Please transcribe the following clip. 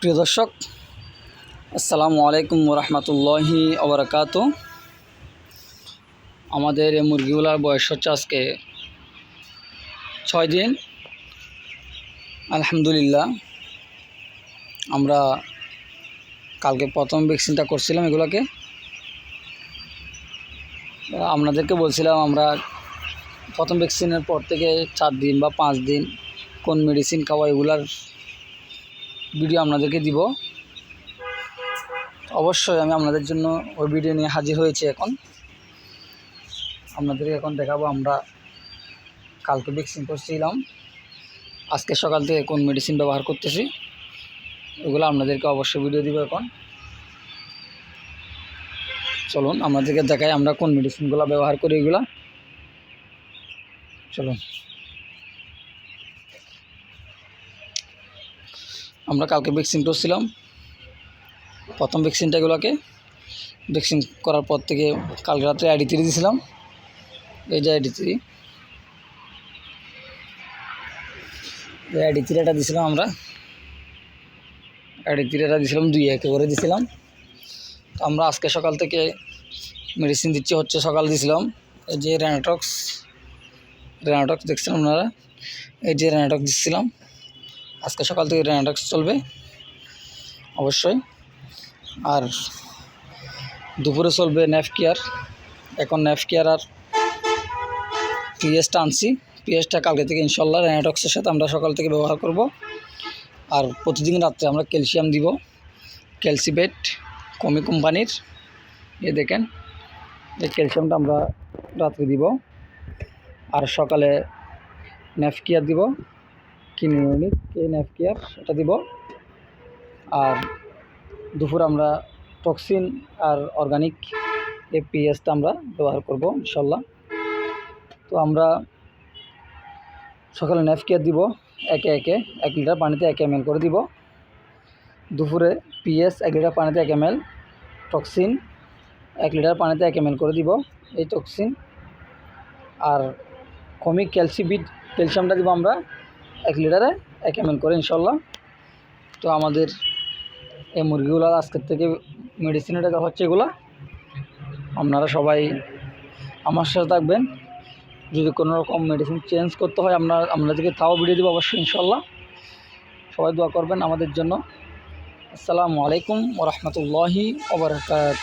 প্রিয় দর্শক, আসসালামু আলাইকুম রহমতুল্লাহি ওবরাকাত। আমাদের এই মুরগিগুলার বয়স হচ্ছে আজকে ছয় দিন। আলহামদুলিল্লাহ, আমরা কালকে প্রথম ভ্যাকসিনটা করছিলাম এগুলোকে। আপনাদেরকে বলছিলাম আমরা প্রথম ভ্যাকসিনের পর থেকে চার দিন বা পাঁচ দিন কোন মেডিসিন খাওয়া এগুলার ভিডিও আপনাদেরকে দিব। অবশ্যই আমি আপনাদের জন্য ওই ভিডিও নিয়ে হাজির হয়েছি এখন। আপনাদেরকে এখন দেখাবো আমরা কালকে ভ্যাকসিন করছিলাম। আজকে সকাল থেকে কোন মেডিসিন ব্যবহার করতেছি, ওগুলো আপনাদেরকে অবশ্যই ভিডিও দিব এখন। চলুন, আপনাদেরকে দেখাই আমরা কোন মেডিসিনগুলো ব্যবহার করি এগুলা। চলুন। আমরা কালকে ভ্যাকসিন করছিলাম প্রথম ভ্যাকসিনটা এগুলোকে ভ্যাকসিন করার পর থেকে কালকে রাত্রে আইডি থ্রি দিয়েছিলাম। এই যে আইডি থ্রি এই আইডি থ্রিটা দিয়েছিলাম আমরা। আইডি থ্রিটা দিয়েছিলাম দুই একে করে দিয়েছিলাম। তো আমরা আজকে সকাল থেকে মেডিসিন দিচ্ছি হচ্ছে সকাল দিয়েছিলাম। এই যে র্যানাটক্স র্যানাটক্স দেখছিলাম আপনারা? এই যে র্যানাটক্স দিচ্ছিলাম। আজকে সকাল থেকে র্যানাটক্স চলবে, অবশ্যই। আর দুপুরে চলবে ন্যাফকেয়ার এখন ন্যাফকেয়ার আর পিএসটা আনছি। পিএসটা কালকে থেকে ইনশাল্লাহ র্যানাটক্সের সাথে আমরা সকাল থেকে ব্যবহার করব। আর প্রতিদিন রাত্রে আমরা ক্যালসিয়াম দিব। ক্যালসিবেট কমি কোম্পানির এ দেখেন, এই ক্যালসিয়ামটা আমরা রাত্রে দিব। আর সকালে ন্যাফকেয়ার দিব। কিনিউনিক কে ন্যাফকেয়ার এটা দিব। আর দুপুর আমরা টক্সিন আর অর্গানিক এই পিএসটা আমরা ব্যবহার করব, ইনশাল্লাহ। তো আমরা সকালে ন্যাফকেয়ার দিব, একে একে এক লিটার পানিতে এক এম করে দিব। দুপুরে পিএস এক লিটার পানিতে এক এম টক্সিন এক লিটার পানিতে এক এম করে দিব, এই টক্সিন। আর কমিক ক্যালসিবিট, ক্যালসিয়ামটা দিব আমরা এক লিটারে, এক এম করে ইনশাল্লাহ তো আমাদের এই মুরগিগুলোর আজকের থেকে মেডিসিনটা দেওয়া হচ্ছে এগুলা। আপনারা সবাই আমার সাথে থাকবেন। যদি কোনো রকম মেডিসিন চেঞ্জ করতে হয় আপনার আপনাদেরকে তাও ভিডিও দেবো অবশ্যই ইনশাল্লাহ সবাই দোয়া করবেন আমাদের জন্য। আসসালামু আলাইকুম ওরহমতুল্লাহি ওবরাকাত